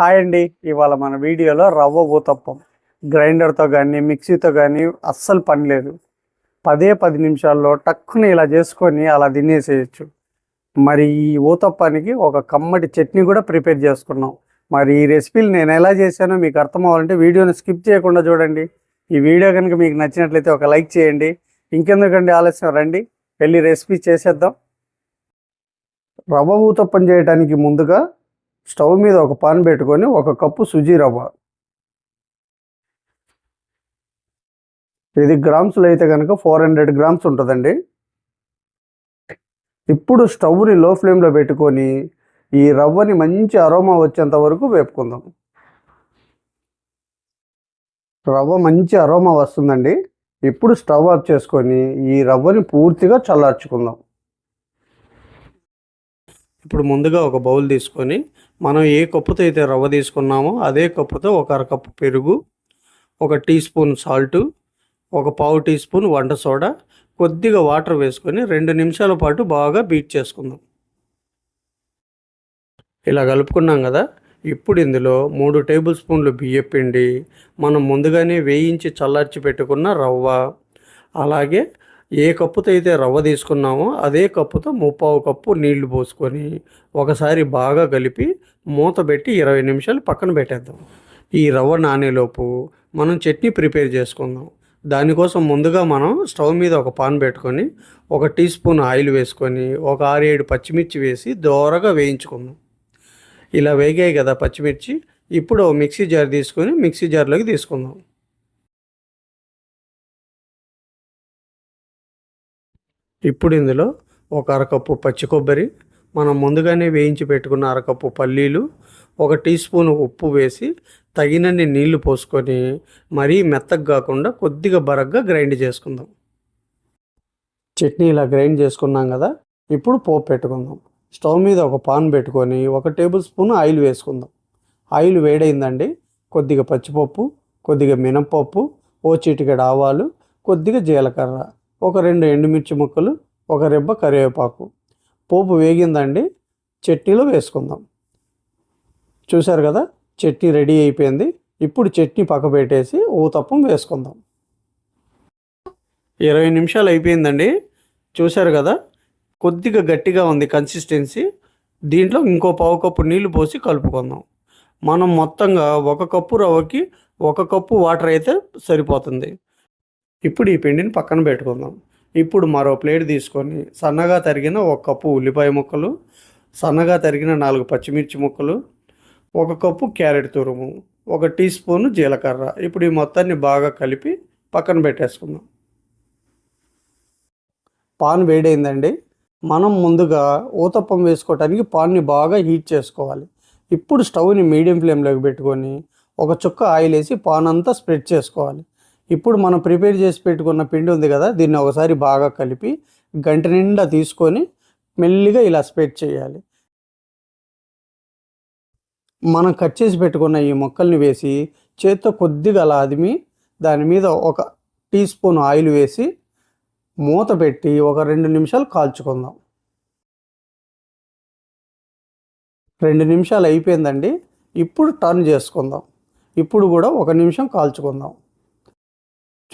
Hi అండి. ఇవాళ మన వీడియోలో రవ్వ ఊతప్పం. గ్రైండర్తో కానీ మిక్సీతో కానీ అస్సలు పనిలేదు పదే పది నిమిషాల్లో టక్కుని ఇలా చేసుకొని అలా తినేసేయచ్చు. మరి ఈ ఊతప్పానికి ఒక కమ్మటి చట్నీ కూడా ప్రిపేర్ చేసుకున్నాం. మరి ఈ రెసిపీలు నేను ఎలా చేశానో మీకు అర్థం అవ్వాలంటే వీడియోని స్కిప్ చేయకుండా చూడండి. ఈ వీడియో కనుక మీకు నచ్చినట్లయితే ఒక లైక్ చేయండి. ఇంకెందుకండి ఆలస్యం? రండి వెళ్ళి రెసిపీ చేసేద్దాం. రవ్వ ఊతప్పం చేయడానికి ముందుగా స్టవ్ మీద ఒక పాన్ పెట్టుకొని ఒక కప్పు సుజీ రవ్వ. ఇది గ్రామ్స్లో అయితే కనుక ఫోర్ హండ్రెడ్ గ్రామ్స్ ఉంటుందండి. ఇప్పుడు స్టవ్ని లో ఫ్లేమ్లో పెట్టుకొని ఈ రవ్వని మంచి అరోమా వచ్చేంత వరకు వేపుకుందాం. రవ్వ మంచి అరోమా వస్తుందండి. ఇప్పుడు స్టవ్ ఆఫ్ చేసుకొని ఈ రవ్వని పూర్తిగా చల్లార్చుకుందాం. ఇప్పుడు ముందుగా ఒక బౌల్ తీసుకొని మనం ఏ కప్పుతో అయితే రవ్వ తీసుకున్నామో అదే కప్పుతో ఒక అరకప్పు పెరుగు ఒక టీ స్పూన్ సాల్టు ఒక పావు టీ స్పూన్ వంట సోడా కొద్దిగా వాటర్ వేసుకొని రెండు నిమిషాల పాటు బాగా బీట్ చేసుకుందాం. ఇలా కలుపుకున్నాం కదా ఇప్పుడు ఇందులో మూడు టేబుల్ స్పూన్లు బియ్యం పిండి మనం ముందుగానే వేయించి చల్లార్చి పెట్టుకున్న రవ్వ అలాగే ఏ కప్పుతో అయితే రవ్వ తీసుకున్నామో అదే కప్పుతో ముప్పావు కప్పు నీళ్ళు పోసుకొని ఒకసారి బాగా కలిపి మూత పెట్టి ఇరవై నిమిషాలు పక్కన పెట్టేద్దాం. ఈ రవ్వ నానేలోపు మనం చట్నీ ప్రిపేర్ చేసుకుందాం. దానికోసం ముందుగా మనం స్టవ్ మీద ఒక పాన్ పెట్టుకొని ఒక టీ స్పూన్ ఆయిల్ వేసుకొని ఒక ఆరు ఏడు పచ్చిమిర్చి వేసి దోరగా వేయించుకుందాం. ఇలా వేగాయి కదా పచ్చిమిర్చి. ఇప్పుడు మిక్సీ జార్ తీసుకొని మిక్సీ జార్లోకి తీసుకుందాం. ఇప్పుడు ఇందులో ఒక అరకప్పు పచ్చి కొబ్బరి మనం ముందుగానే వేయించి పెట్టుకున్న అరకప్పు పల్లీలు ఒక టీ స్పూన్ ఉప్పు వేసి తగినన్ని నీళ్ళు పోసుకొని మరీ మెత్తగా కాకుండా కొద్దిగా బరగ్గా గ్రైండ్ చేసుకుందాం. చట్నీ ఇలా గ్రైండ్ చేసుకున్నాం కదా ఇప్పుడు పోపు పెట్టుకుందాం. స్టవ్ మీద ఒక పాన్ పెట్టుకొని ఒక టేబుల్ స్పూన్ ఆయిల్ వేసుకుందాం. ఆయిల్ వేడైందండి కొద్దిగా పచ్చిపప్పు కొద్దిగా మినపప్పు ఓ చిటికెడు ఆవాలు కొద్దిగా జీలకర్ర. ఒక రెండు ఎండుమిర్చి ముక్కలు ఒక రెబ్బ కరివేపాకు. పోపు వేగిందండి చట్నీలో వేసుకుందాం. చూశారు కదా చట్నీ రెడీ అయిపోయింది. ఇప్పుడు చట్నీ పక్క పెట్టేసి ఊతప్పం వేసుకుందాం. ఇరవై నిమిషాలు అయిపోయిందండి. చూశారు కదా కొద్దిగా గట్టిగా ఉంది కన్సిస్టెన్సీ దీంట్లో ఇంకో పావు కప్పు నీళ్ళు పోసి కలుపుకుందాం. మనం మొత్తంగా ఒక కప్పు రవ్వకి ఒక కప్పు వాటర్ అయితే సరిపోతుంది. ఇప్పుడు ఈ పిండిని పక్కన పెట్టుకుందాం. ఇప్పుడు మరో ప్లేట్ తీసుకొని సన్నగా తరిగిన ఒక కప్పు ఉల్లిపాయ ముక్కలు సన్నగా తరిగిన నాలుగు పచ్చిమిర్చి ముక్కలు ఒక కప్పు క్యారెట్ తురుము ఒక టీ స్పూన్ జీలకర్ర. ఇప్పుడు ఈ మొత్తాన్ని బాగా కలిపి పక్కన పెట్టేసుకుందాం. పాన్ వేడైందండి. మనం ముందుగా ఊతప్పం వేసుకోవటానికి పాన్ని బాగా హీట్ చేసుకోవాలి. ఇప్పుడు స్టవ్ని మీడియం ఫ్లేమ్లోకి పెట్టుకొని ఒక చుక్క ఆయిల్ వేసి పాన్ అంతా స్ప్రెడ్ చేసుకోవాలి. ఇప్పుడు మనం ప్రిపేర్ చేసి పెట్టుకున్న పిండి ఉంది కదా దీన్ని ఒకసారి బాగా కలిపి గంట నిండా తీసుకొని మెల్లిగా ఇలా స్ప్రెడ్ చేయాలి. మనం కట్ చేసి పెట్టుకున్న ఈ మొక్కల్ని వేసి చేత్తో కొద్దిగా అలా అదిమి దాని మీద ఒక టీ స్పూన్ ఆయిల్ వేసి మూత పెట్టి ఒక రెండు నిమిషాలు కాల్చుకుందాం. రెండు నిమిషాలు అయిపోయిందండి. ఇప్పుడు టర్న్ చేసుకుందాం. ఇప్పుడు కూడా ఒక నిమిషం కాల్చుకుందాం.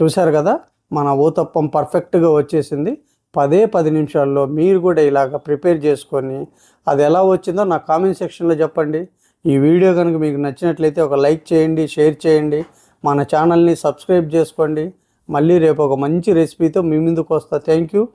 చూశారు కదా? మన ఊతప్పం పర్ఫెక్ట్గా వచ్చేసింది. పదే పది నిమిషాల్లో మీరు కూడా ఇలాగ ప్రిపేర్ చేసుకొని అది ఎలా వచ్చిందో నా కామెంట్ సెక్షన్లో చెప్పండి. ఈ వీడియో కనుక మీకు నచ్చినట్లయితే ఒక లైక్ చేయండి షేర్ చేయండి. మన ఛానల్ని సబ్స్క్రైబ్ చేసుకోండి. మళ్ళీ రేపు ఒక మంచి రెసిపీతో మీ ముందుకు వస్తా. Thank you.